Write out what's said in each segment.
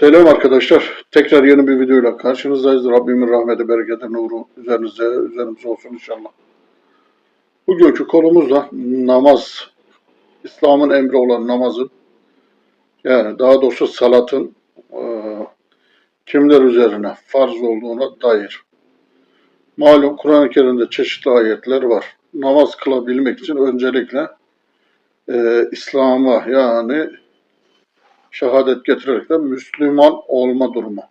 Selam arkadaşlar. Tekrar yeni bir videoyla karşınızdayız. Rabbimin rahmeti, bereketi, nuru üzerinize, üzerimize olsun inşallah. Bugünkü konumuz da namaz. İslam'ın emri olan namazın, yani daha doğrusu salatın eee, kimler üzerine farz olduğuna dair. Malum Kur'an-ı Kerim'de çeşitli ayetler var. Namaz kılabilmek için öncelikle eee, İslam'a yani şehadet getirerek de Müslüman olma durumu.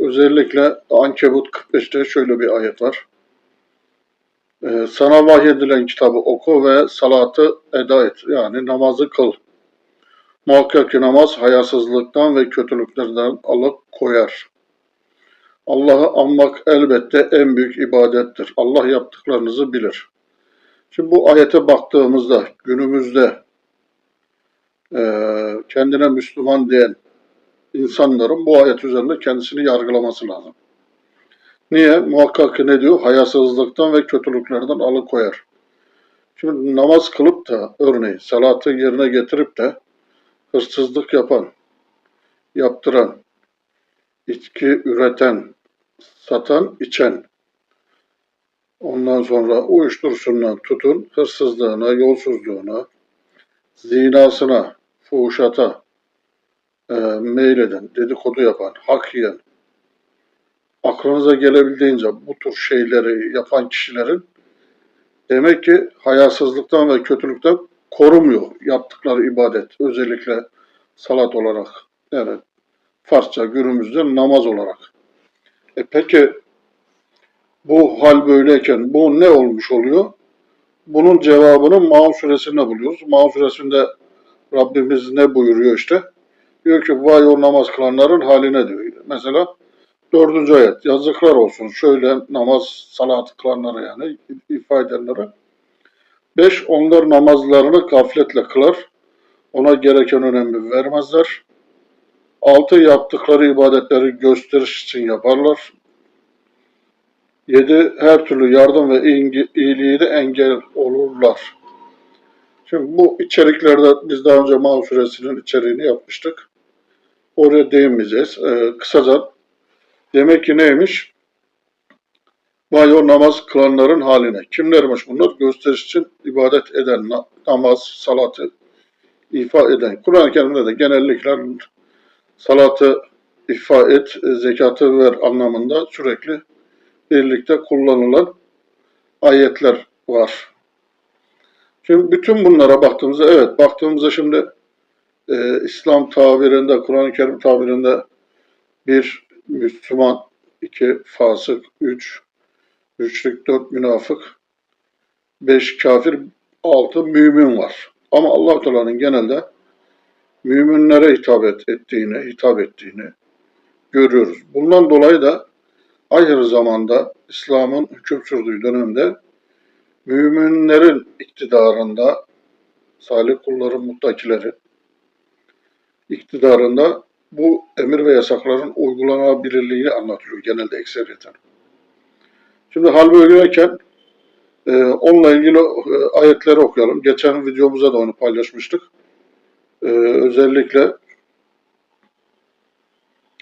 Özellikle Ankebut 45'te şöyle bir ayet var. Ee, sana vahyedilen kitabı oku ve salatı eda et. Yani namazı kıl. Muhakkak ki namaz hayasızlıktan ve kötülüklerden alıp koyar. Allah'ı anmak elbette en büyük ibadettir. Allah yaptıklarınızı bilir. Şimdi bu ayete baktığımızda günümüzde eee, kendine Müslüman diyen insanların bu ayet üzerinde kendisini yargılaması lazım. Niye? Muhakkak ne diyor? Hayasızlıktan ve kötülüklerden alıkoyar. Şimdi namaz kılıp da örneğin salatı yerine getirip de hırsızlık yapan, yaptıran, içki üreten, satan, içen, ondan sonra uyuşturucundan tutun, hırsızlığına, yolsuzluğuna, zinasına, fuhuşata e, meyleden, dedikodu yapan, hak yiyen, aklınıza gelebildiğince bu tür şeyleri yapan kişilerin demek ki hayasızlıktan ve kötülükten korumuyor yaptıkları ibadet. Özellikle salat olarak, yani Farsça günümüzde namaz olarak. E peki bu hal böyleyken bu ne olmuş oluyor? Bunun cevabını Maun suresinde buluyoruz. Maun suresinde Rabbimiz ne buyuruyor işte? Diyor ki vay o namaz kılanların haline diyor. Mesela dördüncü ayet yazıklar olsun şöyle namaz salat kılanlara yani ifade edenlere. Beş onlar namazlarını gafletle kılar. Ona gereken önemi vermezler. Altı yaptıkları ibadetleri gösteriş için yaparlar. Yedi her türlü yardım ve iyiliği de engel olurlar. Şimdi bu içeriklerde biz daha önce Maun suresinin içeriğini yapmıştık. Oraya değinmeyeceğiz. Ee, kısaca demek ki neymiş? Vay o namaz kılanların haline. Kimlermiş bunlar? Gösteriş için ibadet eden, na- namaz, salatı ifa eden. Kur'an-ı Kerim'de de genellikle salatı ifa et, zekatı ver anlamında sürekli birlikte kullanılan ayetler var. Şimdi bütün bunlara baktığımızda evet baktığımızda şimdi e, İslam tabirinde, Kur'an-ı Kerim tabirinde bir Müslüman, iki fasık, üç müşrik, dört münafık, beş kafir, altı mümin var. Ama allah Teala'nın genelde müminlere hitap et, ettiğini, hitap ettiğini görüyoruz. Bundan dolayı da ahir zamanda İslam'ın hüküm sürdüğü dönemde müminlerin iktidarında salih kulların muttakileri iktidarında bu emir ve yasakların uygulanabilirliği anlatılıyor genelde ekseriyeten. Şimdi hal böyleyken e, onunla ilgili e, ayetleri okuyalım. Geçen videomuzda da onu paylaşmıştık. E, özellikle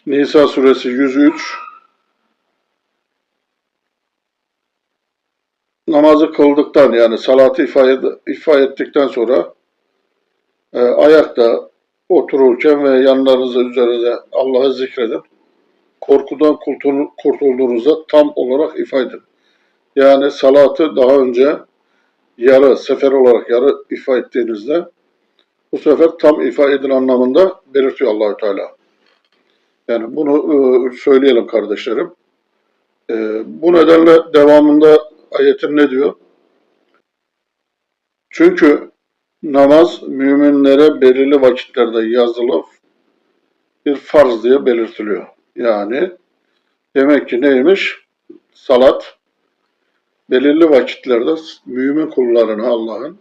Nisa suresi 103 namazı kıldıktan yani salatı ifa, ifa ettikten sonra e, ayakta otururken ve yanlarınızda üzerinde Allah'ı zikredin. Korkudan kurtul- kurtulduğunuzda tam olarak ifade edin. Yani salatı daha önce yarı, sefer olarak yarı ifa ettiğinizde bu sefer tam ifa edin anlamında belirtiyor Allahü Teala. Yani bunu e, söyleyelim kardeşlerim. E, bu nedenle devamında ayetin ne diyor? Çünkü namaz müminlere belirli vakitlerde yazılı bir farz diye belirtiliyor. Yani demek ki neymiş? Salat belirli vakitlerde mümin kullarına Allah'ın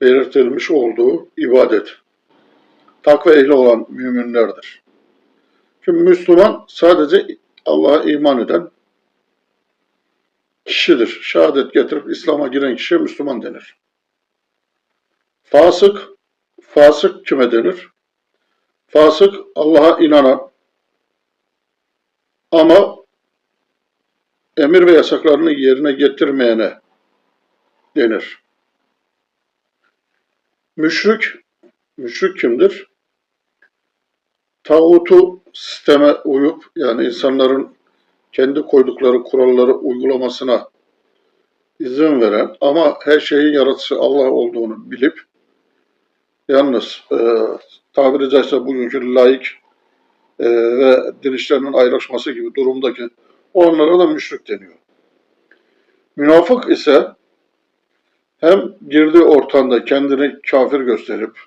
belirtilmiş olduğu ibadet. Takva ehli olan müminlerdir. Şimdi Müslüman sadece Allah'a iman eden kişidir. Şehadet getirip İslam'a giren kişiye Müslüman denir. Fasık, fasık kime denir? Fasık Allah'a inanan ama emir ve yasaklarını yerine getirmeyene denir. Müşrik, müşrik kimdir? Tağutu sisteme uyup yani insanların kendi koydukları kuralları uygulamasına izin veren ama her şeyin yaratıcısı Allah olduğunu bilip yalnız e, tabiri caizse bugünkü laik e, ve dinişlerinin ayrışması gibi durumdaki onlara da müşrik deniyor. Münafık ise hem girdiği ortamda kendini kafir gösterip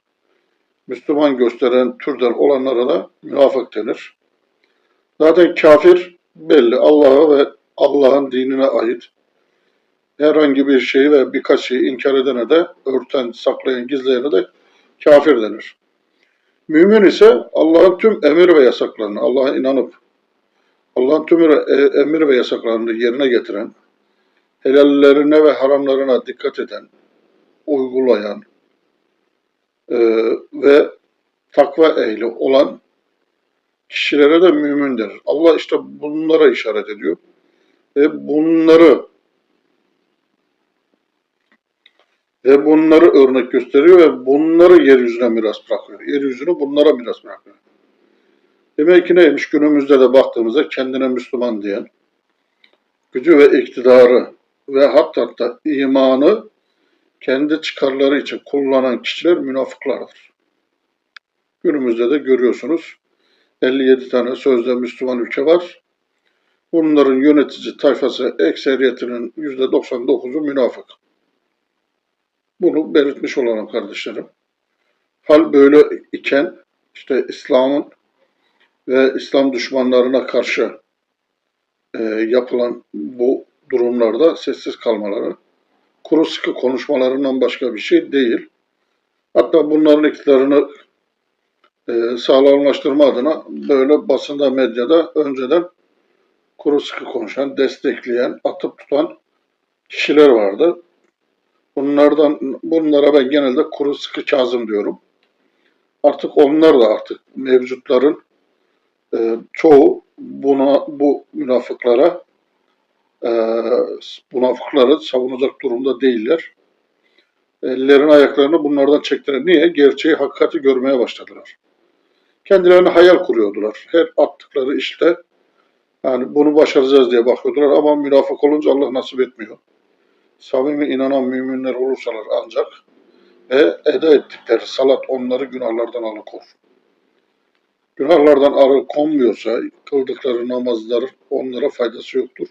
Müslüman gösteren türden olanlara da münafık denir. Zaten kafir belli Allah'a ve Allah'ın dinine ait herhangi bir şeyi ve birkaç şeyi inkar edene de örten, saklayan, gizleyene de kafir denir. Mümin ise Allah'ın tüm emir ve yasaklarını, Allah'a inanıp Allah'ın tüm e- emir ve yasaklarını yerine getiren, helallerine ve haramlarına dikkat eden, uygulayan e, ve takva ehli olan kişilere de mümin denir. Allah işte bunlara işaret ediyor. Ve bunları ve bunları örnek gösteriyor ve bunları yeryüzüne miras bırakıyor. Yeryüzünü bunlara miras bırakıyor. Demek ki neymiş? Günümüzde de baktığımızda kendine Müslüman diyen, gücü ve iktidarı ve hatta hatta imanı kendi çıkarları için kullanan kişiler münafıklardır. Günümüzde de görüyorsunuz 57 tane sözde Müslüman ülke var. Bunların yönetici tayfası ekseriyetinin %99'u münafık. Bunu belirtmiş olalım kardeşlerim. Hal böyle iken işte İslam'ın ve İslam düşmanlarına karşı e, yapılan bu durumlarda sessiz kalmaları kuru sıkı konuşmalarından başka bir şey değil. Hatta bunların iktidarını e, sağlamlaştırma adına böyle basında medyada önceden kuru sıkı konuşan, destekleyen, atıp tutan kişiler vardı. Bunlardan bunlara ben genelde kuru sıkı Kazım diyorum. Artık onlar da artık mevcutların e, çoğu buna bu münafıklara e, münafıkları savunacak durumda değiller. Ellerini ayaklarını bunlardan çektiler. Niye? Gerçeği, hakikati görmeye başladılar. Kendilerine hayal kuruyordular. Her attıkları işte yani bunu başaracağız diye bakıyordular ama münafık olunca Allah nasip etmiyor. Samimi inanan müminler olursalar ancak ve eda ettikleri salat onları günahlardan alıkor. Günahlardan alıkonmuyorsa kıldıkları namazlar onlara faydası yoktur.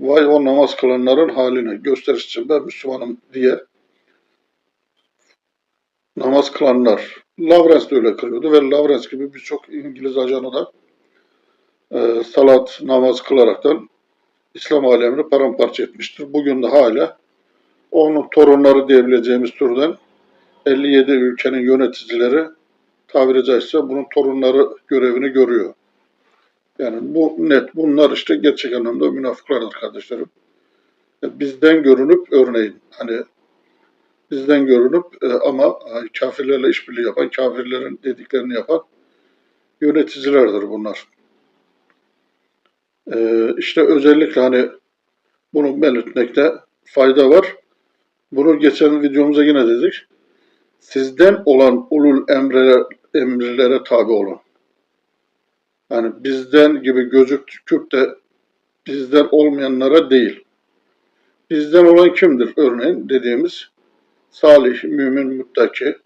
Vay o namaz kılanların haline gösteriş için ben Müslümanım diye namaz kılanlar. Lawrence de öyle kılıyordu ve Lawrence gibi birçok İngiliz ajanı da e, salat, namaz kılaraktan İslam alemini paramparça etmiştir. Bugün de hala onun torunları diyebileceğimiz türden 57 ülkenin yöneticileri tabiri caizse bunun torunları görevini görüyor. Yani bu net. Bunlar işte gerçek anlamda münafıklardır kardeşlerim. E, Bizden görünüp örneğin hani bizden görünüp e, ama e, kafirlerle işbirliği yapan, kafirlerin dediklerini yapan yöneticilerdir bunlar. E, işte özellikle hani bunu belirtmekte fayda var. Bunu geçen videomuza yine dedik. Sizden olan ulul emrelere, emirlere tabi olun. Yani bizden gibi gözüküp de bizden olmayanlara değil. Bizden olan kimdir örneğin dediğimiz salih, mümin, muttaki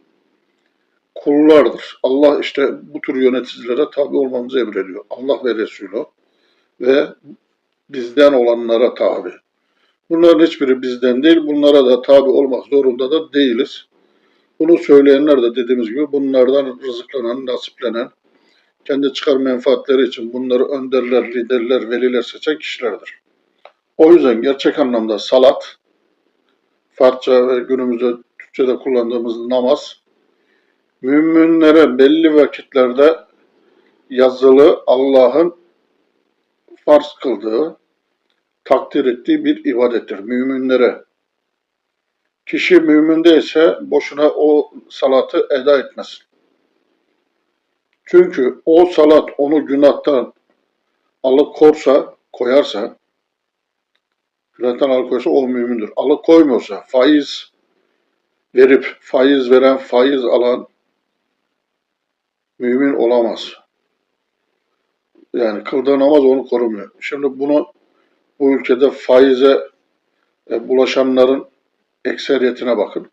kullardır. Allah işte bu tür yöneticilere tabi olmamızı emrediyor. Allah ve Resulü ve bizden olanlara tabi. Bunların hiçbiri bizden değil, bunlara da tabi olmak zorunda da değiliz. Bunu söyleyenler de dediğimiz gibi bunlardan rızıklanan, nasiplenen, kendi çıkar menfaatleri için bunları önderler, liderler, veliler seçen kişilerdir. O yüzden gerçek anlamda salat, Farsça ve günümüzde Türkçe'de kullandığımız namaz, müminlere belli vakitlerde yazılı Allah'ın farz kıldığı, takdir ettiği bir ibadettir müminlere. Kişi mümin değilse boşuna o salatı eda etmez. Çünkü o salat onu günahtan alıkorsa, koyarsa, günahtan alıkoysa o mümindir. Alıkoymuyorsa, faiz verip, faiz veren, faiz alan mümin olamaz. Yani kıldığı namaz onu korumuyor. Şimdi bunu bu ülkede faize e, bulaşanların ekseriyetine bakın.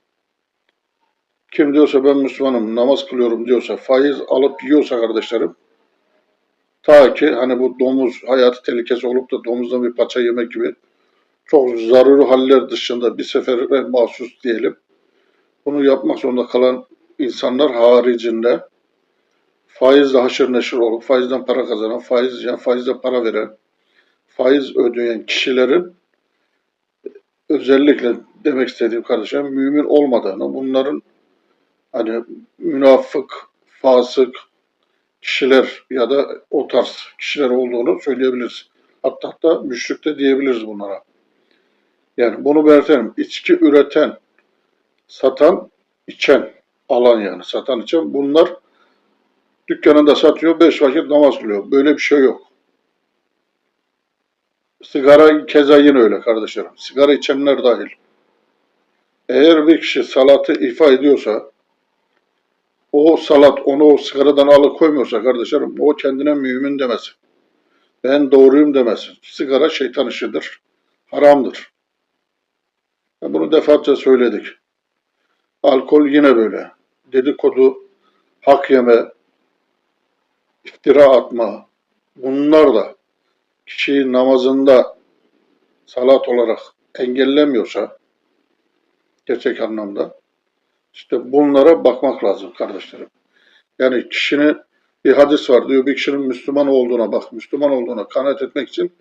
Kim diyorsa ben Müslümanım, namaz kılıyorum diyorsa, faiz alıp yiyorsa kardeşlerim, ta ki hani bu domuz hayatı tehlikesi olup da domuzdan bir paça yemek gibi çok zaruri haller dışında bir sefere mahsus diyelim. Bunu yapmak zorunda kalan insanlar haricinde faizle haşır neşir olup faizden para kazanan, faiz yiyen, faizle para veren, faiz ödeyen kişilerin özellikle demek istediğim kardeşlerim mümin olmadığını, bunların hani münafık, fasık kişiler ya da o tarz kişiler olduğunu söyleyebiliriz. Hatta hatta müşrik de diyebiliriz bunlara. Yani bunu belirtelim. İçki üreten, satan, içen, alan yani satan, içen bunlar dükkanında satıyor, beş vakit namaz kılıyor. Böyle bir şey yok. Sigara keza yine öyle kardeşlerim. Sigara içenler dahil. Eğer bir kişi salatı ifa ediyorsa, o salat onu o sigaradan alıkoymuyorsa kardeşlerim, o kendine mümin demesin. Ben doğruyum demesin. Sigara şeytan işidir, haramdır. Bunu defaatçe söyledik. Alkol yine böyle. Dedikodu, hak yeme, iftira atma, bunlar da kişiyi namazında salat olarak engellemiyorsa, gerçek anlamda, işte bunlara bakmak lazım kardeşlerim. Yani kişinin bir hadis var diyor bir kişinin Müslüman olduğuna bak, Müslüman olduğuna kanaat etmek için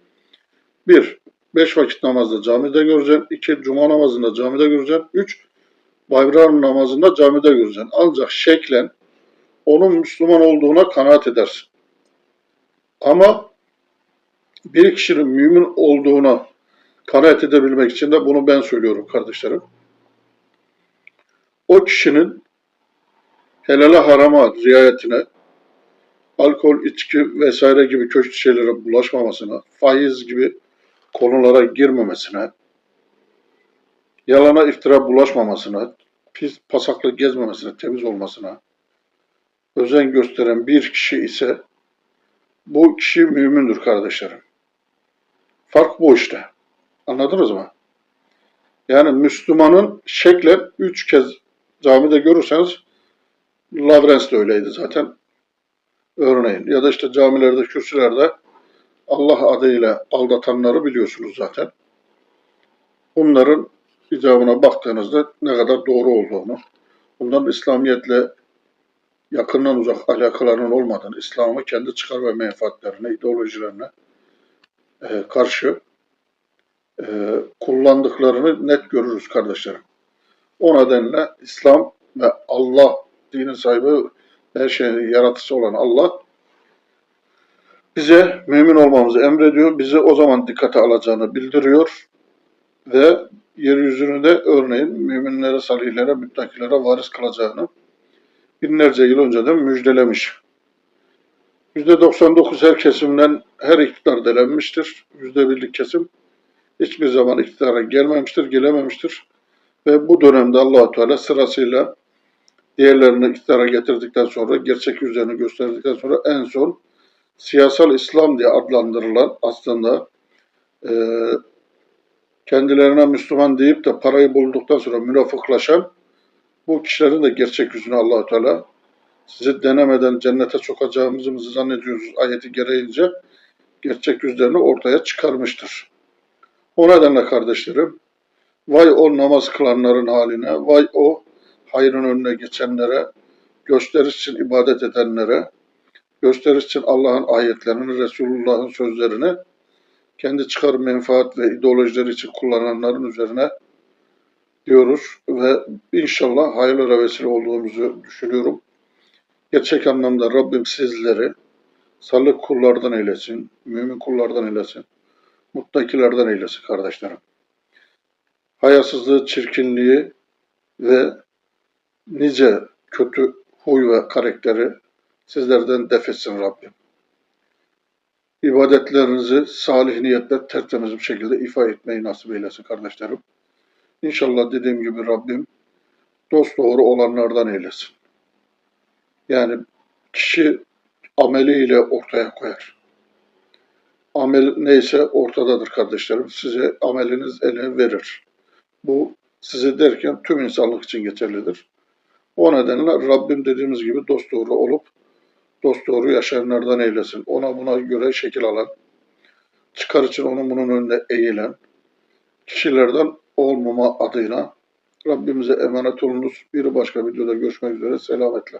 bir, beş vakit namazda camide göreceksin. iki cuma namazında camide göreceksin. Üç, bayram namazında camide göreceksin. Ancak şeklen onun Müslüman olduğuna kanaat edersin. Ama bir kişinin mümin olduğuna kanaat edebilmek için de bunu ben söylüyorum kardeşlerim. O kişinin helale harama riayetine, alkol, içki vesaire gibi kötü şeylere bulaşmamasına, faiz gibi konulara girmemesine, yalana iftira bulaşmamasına, pis pasaklı gezmemesine, temiz olmasına özen gösteren bir kişi ise bu kişi mümindir kardeşlerim. Fark bu işte. Anladınız mı? Yani Müslümanın şeklen üç kez camide görürseniz Lavrens de öyleydi zaten. Örneğin. Ya da işte camilerde, kürsülerde Allah adıyla aldatanları biliyorsunuz zaten. Bunların icabına baktığınızda ne kadar doğru olduğunu, bunların İslamiyetle yakından uzak alakalarının olmadığını, İslam'ı kendi çıkar ve menfaatlerine, ideolojilerine e, karşı e, kullandıklarını net görürüz kardeşlerim. O nedenle İslam ve Allah dinin sahibi her şeyin yaratıcısı olan Allah bize mümin olmamızı emrediyor. Bizi o zaman dikkate alacağını bildiriyor. Ve yeryüzünü de örneğin müminlere, salihlere, müttakilere varis kalacağını binlerce yıl önceden müjdelemiş. %99 her kesimden her iktidar delenmiştir. %1'lik kesim hiçbir zaman iktidara gelmemiştir, gelememiştir. Ve bu dönemde allah Teala sırasıyla diğerlerini iktidara getirdikten sonra, gerçek yüzlerini gösterdikten sonra en son siyasal İslam diye adlandırılan aslında e, kendilerine Müslüman deyip de parayı bulduktan sonra münafıklaşan bu kişilerin de gerçek yüzünü allah Teala sizi denemeden cennete sokacağımızı mı zannediyoruz ayeti gereğince gerçek yüzlerini ortaya çıkarmıştır. O nedenle kardeşlerim, vay o namaz kılanların haline, vay o hayrın önüne geçenlere, gösteriş için ibadet edenlere, gösteriş için Allah'ın ayetlerini, Resulullah'ın sözlerini kendi çıkar menfaat ve ideolojileri için kullananların üzerine diyoruz ve inşallah hayırlara vesile olduğumuzu düşünüyorum. Gerçek anlamda Rabbim sizleri salih kullardan eylesin, mümin kullardan eylesin, muttakilerden eylesin kardeşlerim. Hayasızlığı, çirkinliği ve nice kötü huy ve karakteri sizlerden def etsin Rabbim. İbadetlerinizi salih niyetle tertemiz bir şekilde ifa etmeyi nasip eylesin kardeşlerim. İnşallah dediğim gibi Rabbim dost doğru olanlardan eylesin. Yani kişi ameliyle ortaya koyar. Amel neyse ortadadır kardeşlerim. Size ameliniz ele verir. Bu size derken tüm insanlık için geçerlidir. O nedenle Rabbim dediğimiz gibi dost doğru olup dost doğru yaşayanlardan eylesin. Ona buna göre şekil alan, çıkar için onun bunun önünde eğilen kişilerden olmama adıyla Rabbimize emanet olunuz. Bir başka videoda görüşmek üzere. Selametle.